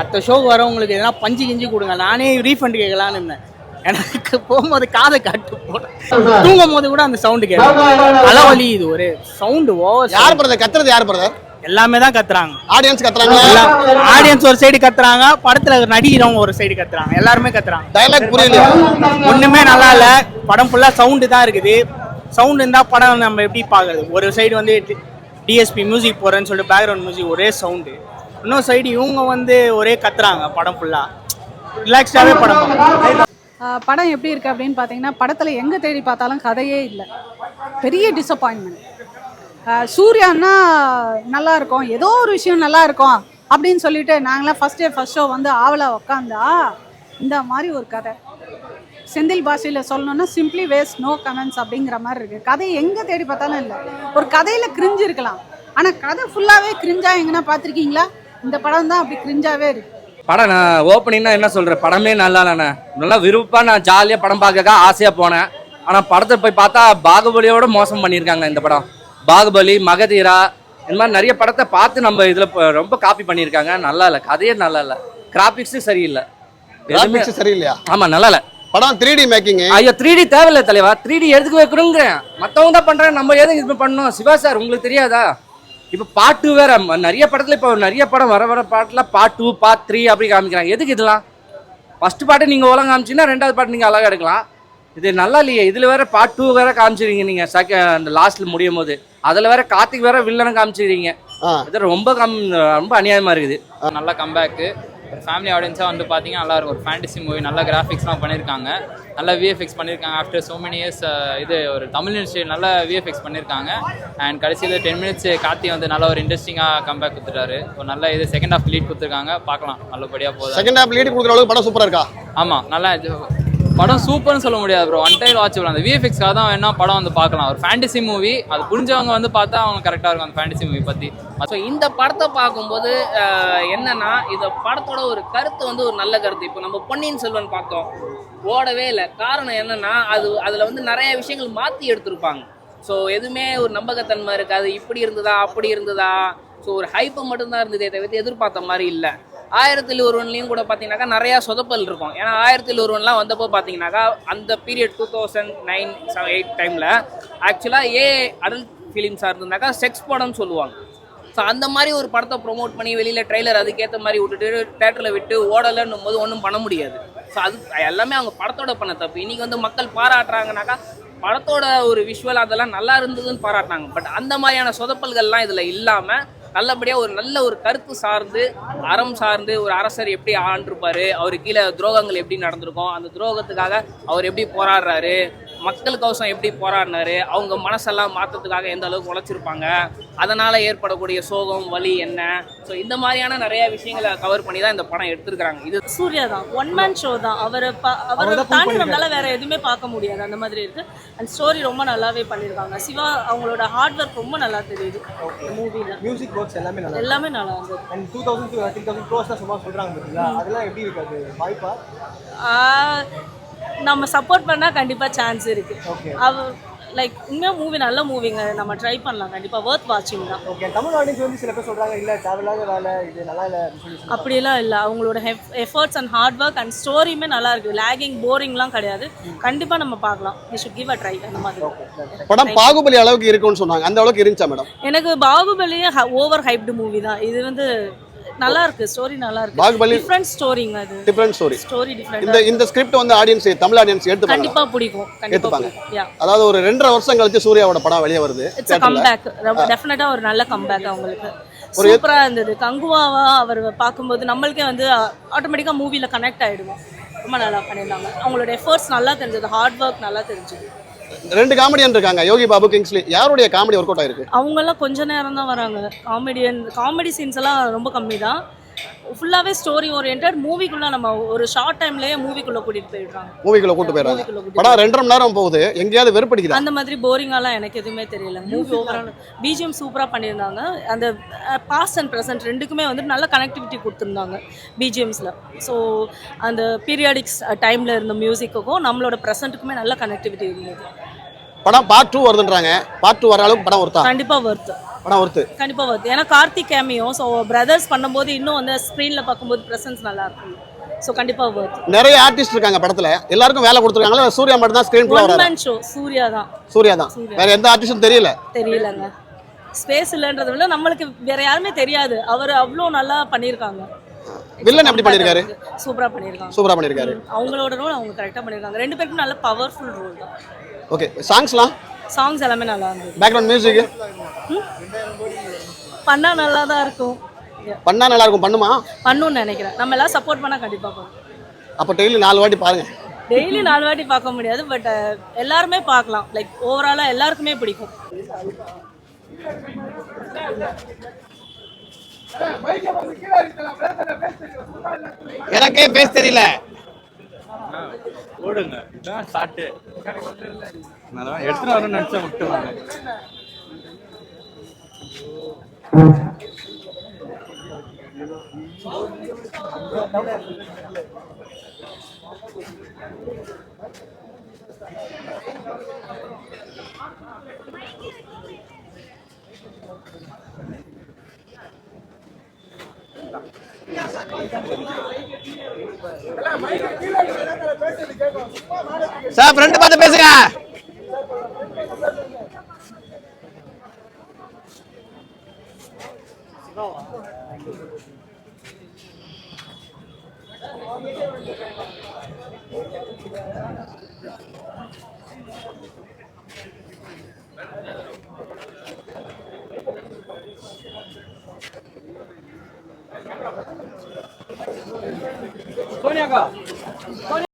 அடுத்த ஷோக்கு வரவங்களுக்கு எதனா பஞ்சு கிஞ்சி கொடுங்க. நானே ரீஃபண்ட் கேட்கலான்னு இருந்தேன். எனக்கு போகும்போது காதை காட்டு போட தூங்கும் போது கூட அந்த சவுண்டு கேட்கும் தலைவலி இது ஒரு சவுண்டு ஓவர் யார் பிரதர் கத்துறது யார் பிரதர் எல்லாமே தான் கத்துறாங்க. ஆடியன்ஸ் கத்துறாங்க ஆடியன்ஸ் ஒரு சைடு கத்துறாங்க படத்துல நடிக்கிறவங்க ஒரு சைடு கத்துறாங்க. எல்லாருமே கத்துறாங்க. டைலாக் புரியலையா? ஒண்ணுமே நல்லா இல்ல. படம் ஃபுல்லா சவுண்டு தான் இருக்குது. சவுண்ட் இருந்தா படம் நம்ம எப்படி பாக்குறது ஒரு சைடு வந்து டிஎஸ்பி மியூசிக் போறேன்னு சொல்லிட்டு பேக்ரவுண்ட் மியூசிக் ஒரே சவுண்டு இன்னொரு சைடு இவங்க வந்து ஒரே கத்துறாங்க படம் ஃபுல்லா ரிலாக்ஸ்டாகவே படம் படம் எப்படி இருக்கு அப்படின்னு பார்த்தீங்கன்னா படத்தில் எங்கே தேடி பார்த்தாலும் கதையே இல்லை. பெரிய டிசப்பாயின்மெண்ட் சூர்யான்னா நல்லா இருக்கும் ஏதோ ஒரு விஷயம் நல்லா இருக்கும் அப்படின்னு சொல்லிட்டு நாங்களாம் ஃபர்ஸ்ட் டே ஃபஸ்ட் ஷோ வந்து ஆவலா உக்காந்தா இந்த மாதிரி ஒரு கதை. செந்தில் பாஷையில் சொல்லணும்னா சிம்பிளி வேஸ்ட் நோ கமெண்ட்ஸ் அப்படிங்கிற மாதிரி இருக்கு. கதை எங்கே தேடி பார்த்தாலும் இல்லை. ஒரு கதையில் கிரிஞ்சு இருக்கலாம். ஆனால் கதை ஃபுல்லாகவே கிரிஞ்சா எங்கன்னா பார்த்துருக்கீங்களா? இந்த படம் தான் அப்படி கிரிஞ்சாவே இருக்கு. படம் நான் ஓப்பனிங்னா என்ன சொல்கிறேன் படமே நல்லா இல்லைண்ணே நல்லா விருப்பமாக நான் ஜாலியாக படம் பார்க்க ஆசையாக போனேன். ஆனால் படத்தை போய் பார்த்தா பாகுபலியோட மோசம் பண்ணியிருக்காங்க இந்த படம். பாகுபலி மகதீரா இந்த மாதிரி நிறைய படத்தை பார்த்து நம்ம இதில் ரொம்ப காப்பி பண்ணியிருக்காங்க. நல்லா இல்லை. கதையே நல்லா இல்லை. கிராபிக்ஸும் சரியில்லை. கிராபிக்ஸ் சரியில்லையா? ஆமாம் நல்லா இல்லை. படம் த்ரீ டி மேக்கிங் ஐயோ த்ரீ டி தேவையில்ல தலைவா. த்ரீ டி எடுத்துக்க வைக்கணுங்கிறேன். மற்றவங்க தான் பண்ணுறாங்க நம்ம எதுக்கு இது பண்ணணும்? சிவா சார் உங்களுக்கு தெரியாதா? இப்போ பார்ட் டூ வேற நிறைய படத்தில் இப்போ நிறைய படம் வர வர பாட்டில் பார்ட் டூ பார்ட் த்ரீ அப்படி காமிக்கிறாங்க. எதுக்கு இதெல்லாம்? ஃபர்ஸ்ட் பாட்டு நீங்கள் ஒழுங்கா காமிச்சிங்கன்னா ரெண்டாவது பாட்டு நீங்கள் அழகாக எடுக்கலாம். இது நல்லா இல்லையே. இதில் வேற பார்ட் டூ வேற காமிச்சிருங்க நீங்கள் செகண்ட் அந்த லாஸ்ட்டில் முடியும் போது. அதில் வேற கார்த்திக் வேற வில்லனை காமிச்சிருக்கீங்க. இது ரொம்ப கம் ரொம்ப அநியாயமாக இருக்குது. நல்ல கம்பேக்கு ஒரு ஃபேமிலி ஆடியன்ஸாக வந்து பார்த்தீங்கன்னா நல்லா ஒரு ஃபேண்டசி மூவி நல்ல கிராஃபிக்ஸ்லாம் பண்ணியிருக்காங்க நல்ல விஎஃப்எக்ஸ் பண்ணியிருக்காங்க ஆஃப்டர் so many இயர்ஸ் இது ஒரு தமிழ் இண்டஸ்ட்ரி நல்ல விஎஃப்எக்ஸ் பண்ணியிருக்காங்க அண்ட் கடைசியில் டென் மினிட்ஸ் கார்த்தி வந்து நல்ல ஒரு இன்ட்ரெஸ்டிங்காக கம்பேக் கொடுத்துட்டாரு. ஒரு நல்ல இது செகண்ட் ஹாஃப் லீட் கொடுத்துருக்காங்க. பார்க்கலாம். நல்லபடியாக போகுது? செகண்ட் ஹாப் லீடு கொடுக்குற அளவுக்கு படம் சூப்பரா இருக்கா? ஆமாம் நல்லா இது- படம் சூப்பர்னு சொல்ல முடியாது ப்ரோ ஒன் டைம் வாட்சபிள் அந்த விஎஃப்எக்ஸ்க்காக தான் வேணா படம் வந்து பார்க்கலாம். ஒரு ஃபேண்டசி மூவி அது புரிஞ்சவங்க வந்து பார்த்தா அவங்க கரெக்டாக இருக்கும் அந்த ஃபேண்டசி மூவி பற்றி ஸோ இந்த படத்தை பார்க்கும்போது என்னன்னா இந்த படத்தோட ஒரு கருத்து வந்து ஒரு நல்ல கருத்து. இப்போ நம்ம பொன்னியின் செல்வன் பார்த்தோம். ஓடவே இல்லை. காரணம் என்னன்னா அது அதில் வந்து நிறைய விஷயங்கள் மாற்றி எடுத்திருப்பாங்க. ஸோ எதுவுமே ஒரு நம்பகத்தன்மை இருக்காது. இப்படி இருந்ததா அப்படி இருந்ததா? ஸோ ஒரு ஹைப்பு மட்டும்தான் இருந்ததே தவிர்த்து எதிர்பார்த்த மாதிரி இல்லை. ஆயிரத்தில் ஒருவன்லையும் கூட பார்த்தீங்கன்னாக்கா நிறையா சொதப்பல் இருக்கும். ஏன்னா ஆயிரத்தில் ஒருவன்லாம் வந்தப்போ பார்த்தீங்கன்னாக்கா அந்த period two thousand nine eight டைமில் ஆக்சுவலாக ஏ அடல்ட் ஃபிலிம்ஸாக இருந்ததுனாக்கா செக்ஸ் படம்னு சொல்லுவாங்க. ஸோ அந்த மாதிரி ஒரு படத்தை ப்ரொமோட் பண்ணி வெளியில் ட்ரெய்லர் அதுக்கேற்ற மாதிரி விட்டுட்டு தேட்டரில் விட்டு ஓடலைன்னும் போது ஒன்றும் பண்ண முடியாது. ஸோ அது எல்லாமே அவங்க படத்தோட பண்ண தப்பு. இன்றைக்கி வந்து மக்கள் பாராட்டுறாங்கனாக்கா படத்தோட ஒரு விஷுவல் அதெல்லாம் நல்லா இருந்ததுன்னு பாராட்டினாங்க. பட் அந்த மாதிரியான சொதப்பல்கள்லாம் இதில் இல்லாமல் நல்லபடியாக ஒரு நல்ல ஒரு கருத்து சார்ந்து அறம் சார்ந்து ஒரு அரசர் எப்படி ஆண்டிருப்பாரு அவர் கீழே துரோகங்கள் எப்படி நடந்திருக்கும் அந்த துரோகத்துக்காக அவர் எப்படி போராடுறாரு மக்கள் கவசம் எப்படி போராடினாரு? அவங்க மனசெல்லாம் மாற்றத்துக்காக எந்த அளவுக்கு உழைச்சிருப்பாங்க? அதனால் ஏற்படக்கூடிய சோகம் வலி என்ன? ஸோ இந்த மாதிரியான நிறைய விஷயங்களை கவர் பண்ணி தான் இந்த படம் எடுத்திருக்கிறாங்க. இது சூர்யா தான். ஒன் மேன் ஷோ தான். அவரை அவரை தாண்டி நம்மளால வேற எதுவுமே பார்க்க முடியாது. அந்த மாதிரி இருக்கு. அண்ட் ஸ்டோரி ரொம்ப நல்லாவே பண்ணியிருக்காங்க சிவா அவங்களோட ஹார்ட் ஒர்க் ரொம்ப நல்லா தெரியுது. மூவில மியூசிக் ஒர்க்ஸ் எல்லாமே நல்லா எல்லாமே நல்லா இருந்தது. And two thousand three thousand gross தான் சும்மா சொல்கிறாங்க பார்த்தீங்களா அதெல்லாம் எப்படி இருக்காது வாய்ப்பா? நம்ம சப்போர்ட் பண்ணா கண்டிப்பா சான்ஸ் இருக்கு. Okay. அவ லைக் உண்மையா மூவி நல்ல மூவிங்க நம்ம ட்ரை பண்ணலாம். கண்டிப்பா ஒர்த் வாட்சிங் தான். ஓகே தமிழ் ஆடியன்ஸ் வந்து சில பேர் சொல்கிறாங்க இல்லை தேவையில்லாத வேலை இது நல்லா இல்லை. அப்படியெல்லாம் இல்லை. அவங்களோட efforts and hard work and ஸ்டோரியுமே நல்லா இருக்கு. லேகிங் போரிங்லாம் கிடையாது. கண்டிப்பா நம்ம பார்க்கலாம். We should give a try அந்த மாதிரி. படம் பாகுபலி அளவுக்கு இருக்கும்னு சொன்னாங்க. அந்த அளவுக்கு இருந்துச்சா மேடம்? எனக்கு பாகுபலியே ஓவர் ஹைப்டு மூவி தான். இது வந்து நல்லா இருக்கு ஸ்டோரி நல்லா இருக்கு. பாகுபலி டிஃப்ரெண்ட் ஸ்டோரிங்க அது. டிஃப்ரெண்ட் ஸ்டோரி ஸ்டோரி இந்த டிஃப்ரெண்ட் இந்த ஸ்கிரிப்ட் வந்து ஆடியன்ஸ் தமிழ் ஆடியன்ஸ் எடுத்துப்பாங்க கண்டிப்பா பிடிக்கும் யா அதாவது ஒரு ரெண்டரை வருஷம் கழிச்சு சூர்யாவோட படம் வெளியே வருது இட்ஸ் கம்பேக் டெஃபினட்டா ஒரு நல்ல கம்பேக் அவங்களுக்கு சூப்பரா இருந்தது. கங்குவாவா அவர் பார்க்கும்போது நம்மளுக்கே வந்து ஆட்டோமேட்டிக்கா மூவில கனெக்ட் ஆயிடுவோம். ரொம்ப நல்லா பண்ணியிருந்தாங்க. அவங்களோட எஃபர்ட்ஸ் நல்லா தெரிஞ்சது. ஹார்ட் ஒர்க் நல்லா தெரிஞ்சது. ரெண்டு காமெடியன் இருக்காங்க யோகி பாபு கிங்ஸ்லி. யாருடைய காமெடி ஒர்க் அவுட் ஆயிருக்கு அவங்கெல்லாம் கொஞ்ச நேரம் தான் வராங்க. காமெடியன் காமெடி சீன்ஸ் எல்லாம் ரொம்ப கம்மி தான் ஃபுல்லாகவே ஸ்டோரி ஓரியன்ட் மூவிக்குள்ள நம்ம ஒரு ஷார்ட் டைம்லயே மூவிக்குள்ள கூட்டிட்டு போயிடுறாங்க. மூவிக்குள்ள கூட்டு போயிடுறாங்க. படம் ரெண்டரை மணி நேரம் போகுது. எங்கேயாவது வெறுப்படிக்குதா? அந்த மாதிரி போரிங்காலாம் எனக்கு எதுவுமே தெரியல. மூவி ஓவரால் பிஜிஎம் சூப்பராக பண்ணியிருந்தாங்க. அந்த பாஸ்ட் அண்ட் ப்ரெசன்ட் ரெண்டுக்குமே வந்து நல்ல கனெக்டிவிட்டி கொடுத்துருந்தாங்க பிஜிஎம்ஸில் ஸோ அந்த பீரியாடிக்ஸ் டைமில் இருந்த மியூசிக்குக்கும் நம்மளோட ப்ரெசண்ட்டுக்குமே நல்ல கனெக்டிவிட்டி இருந்தது. படம் பார்ட் டூ வருதுன்றாங்க. பார்ட் டூ வர அளவுக்கு படம் ஒருத்தா கண்டிப்பாக ஒர்த்து படம் ஒருத்து கண்டிப்பாக வருது ஏன்னா கார்த்திக் கேமியோ ஸோ பிரதர்ஸ் பண்ணும்போது இன்னும் வந்து ஸ்க்ரீனில் பார்க்கும்போது ப்ரெசன்ஸ் நல்லா இருக்கும். ஸோ கண்டிப்பாக வருது நிறைய ஆர்டிஸ்ட் இருக்காங்க படத்துல. எல்லாருக்கும் வேலை கொடுத்துருக்காங்களா? சூர்யா மட்டும் தான் ஸ்கிரீன் ஒன் வராது மேன் ஷோ சூர்யா தான். சூர்யா தான். வேற எந்த ஆர்டிஸ்டும் தெரியல. தெரியலங்க. ஸ்பேஸ் இல்லைன்றத விட நம்மளுக்கு வேற யாருமே தெரியாது. அவர் அவ்வளோ நல்லா பண்ணியிருக்காங்க. வில்லன் எப்படி பண்ணியிருக்காரு சூப்பராக பண்ணியிருக்காங்க சூப்பரா பண்ணியிருக்காரு அவங்களோட ரோல் அவங்க கரெக்டாக பண்ணியிருக்காங்க ரெண்டு பேருக்கும் நல்ல பவர்ஃபுல் ரோல் தான். ஓகே சாங்ஸ்லாம் சாங்ஸ் எல்லாமே நல்லா இருந்தது. பேக்ரவுண்ட் மியூசிக் பண்ணா நல்லா தான் இருக்கும் பண்ணா நல்லா இருக்கும் பண்ணுமா? பண்ணுன்னு நினைக்கிறேன். நம்ம எல்லாம் சப்போர்ட் பண்ணால் கண்டிப்பாக பண்ணும் அப்போ டெய்லி நாலு வாட்டி பாருங்க. டெய்லி நாலு வாட்டி பார்க்க முடியாது பட் எல்லாருமே பார்க்கலாம். லைக் ஓவராலாக எல்லாருக்குமே பிடிக்கும். எனக்கே பேச தெரியல ஓடுங்க இதான் ஸ்டார்ட்டு நான் எடுத்துட்டு வரேன்னு நினைச்சா விட்டு வாங்க. சார் ஃப்ரெண்டு பார்த்து பேசுங்க. సోనియా సోనియా